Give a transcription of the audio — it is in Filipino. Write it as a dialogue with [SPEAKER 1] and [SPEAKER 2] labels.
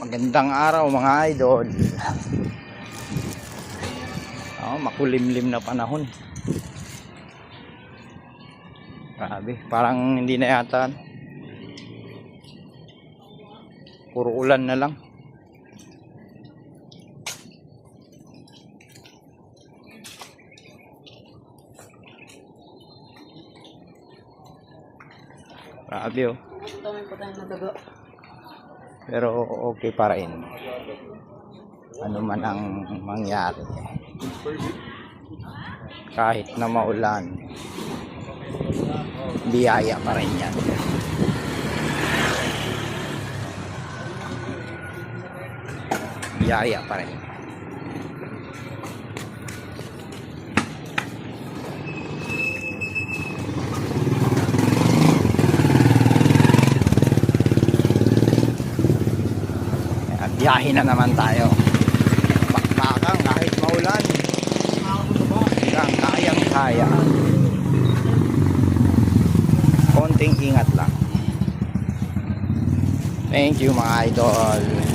[SPEAKER 1] Magandang araw mga idol. Oh, makulimlim na panahon. Grabe, parang hindi na yata. ano. Puro ulan na lang. Grabe oh.
[SPEAKER 2] Dami po tayo nagaga.
[SPEAKER 1] Pero okay pa rin. Ano man ang mangyari. Kahit na maulan, biyaya pa rin yan. Biyaya pa rin. Biyahe na naman tayo. Bakbakang kahit maulan. Hanggang kayang kaya. Konting ingat lang. Thank you mga idol.